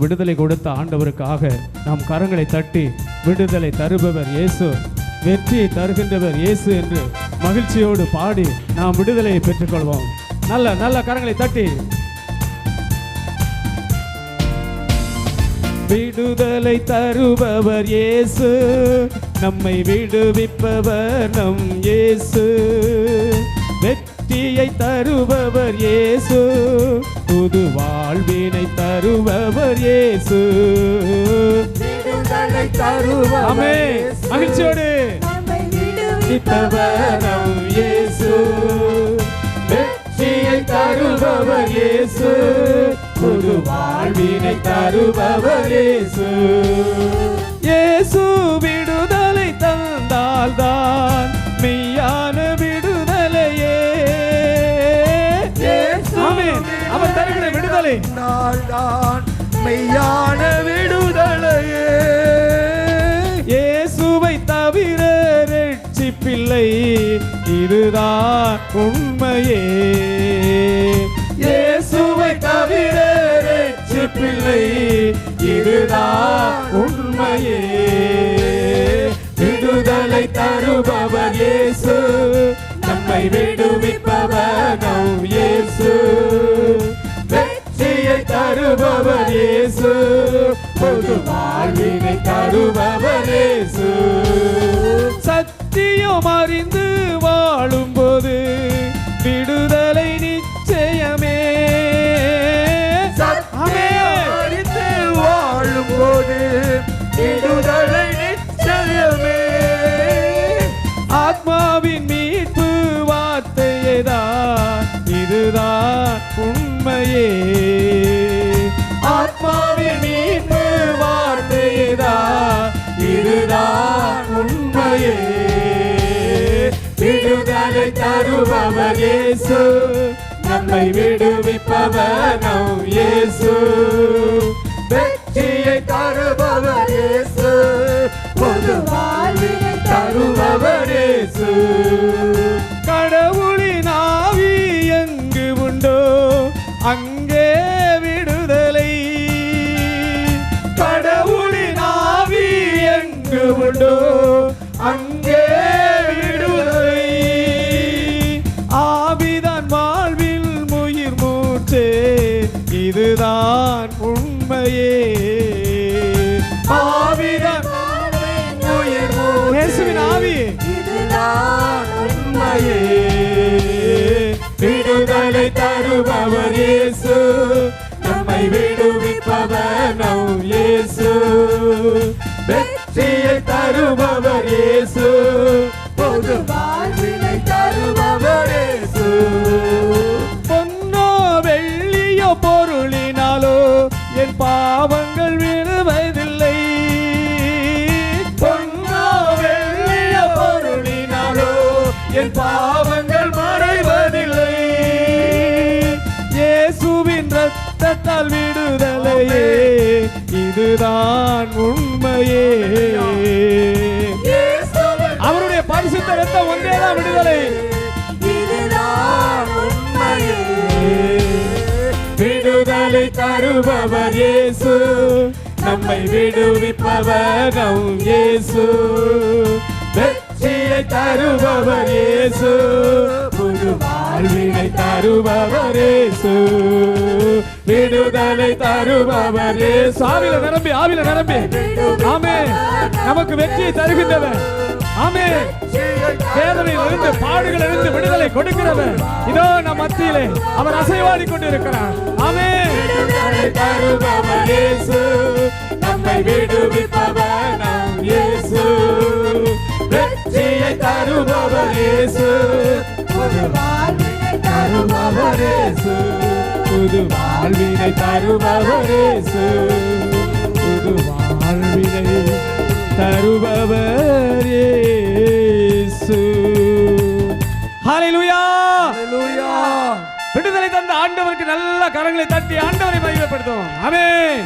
விடுதலை கொடுத்த ஆண்டவருக்காக நாம் கரங்களை தட்டி விடுதலை தருபவர் இயேசு வெற்றியை தருகின்றவர் இயேசு என்று மகிழ்ச்சியோடு பாடி நாம் விடுதலையை பெற்றுக்கொள்வோம். நல்ல நல்ல கரங்களை தட்டி. விடுதலை தருபவர் இயேசு நம்மை விடுவிப்பவர் நம் இயேசு. வெற்றியை தருபவர் இயேசு புது வாழ்வினை தருபவர் இயேசு. விடுதலை இயேசு. மகிழ்ச்சியோடு. நம்மை விடுவிப்பவர் நம் இயேசு. வெற்றியை தருபவர் இயேசு. புது வாழ்வினை தருபவர் இயேசு. இயேசு. விடுதலை நாள்தான் மெய்யான விடுதலையே. இயேசுவை தவிர ரட்சிப்பில்லை. இதுதான் உண்மையே. இயேசுவை தவிர ரட்சிப்பில்லை. இதுதான் வெற்றியை தருபவர் இயேசு பொது வாழ்வினை தருபவர் இயேசு சத்தியம் அறிந்து வாழும்போது விடுதலை நிச்சயமே. சத்தியம் அறிந்து வாழும்போது விடுதலை நிச்சயமே. ஆத்மாவின் மீட்பு விடுதலை தருபவர் இயேசு. நம்மை விடுவிப்பவர் நம் இயேசு. இதுதான் உண்மையே. ஆவிதான் உயிர் இயேசுவின் ஆவி. இதுதான் உண்மையே. விடுதலை தருபவர் இயேசு. நம்மை விடுவிப்பவர் நம் இயேசு. வெற்றியை தருபவர் இயேசு. பொது வாழ்வினை தருபவர் இயேசு. பொன்னோ வெள்ளியோ பொருளினாலோ என் பாவங்கள் விடுவதில்லை பொன்னோ வெள்ளியோ பொருளினாலோ என் பாவங்கள் மறைவதில்லை. இயேசுவின் ரத்தத்தால் விடுதலையே இதுதான் உண்மையே. அவருடைய பரிசுத்த ரத்தம் ஒன்றேதான் விடுதலை. தருபவர் இயேசு. நம்மை விடுவிப்பவர் நம் இயேசு. வெற்றியை தருபவர் இயேசு. புது வாழ்வினை தருபவர் இயேசு. விடுதலை தருபவர் இயேசு. ஆவில நிரம்பி ஆவில நிரம்பி. ஆமே. நமக்கு வெற்றியை தருகின்றவர். ஆமே. வேதனையில் இருந்து பாடுகளில் இருந்து விடுதலை கொடுக்கிறவர். இதோ நம் மத்தியிலே அவர் அசைவாடி கொண்டிருக்கிறார். ஆமே. தருபவர் இயேசு. நம்மை விடுவிப்பவர் நாம் இயேசு. வெற்றியை தருபவர் இயேசு. ஒரு வாழ்வினை தருபவர் இயேசு. புது வாழ்வினை தருபவர் இயேசு. புது வாழ்வினை தருபவர் தந்த ஆண்டவருக்கு நல்ல கரங்களை தட்டி ஆண்டவரை மகிமைப்படுத்துவோம். ஆமென்.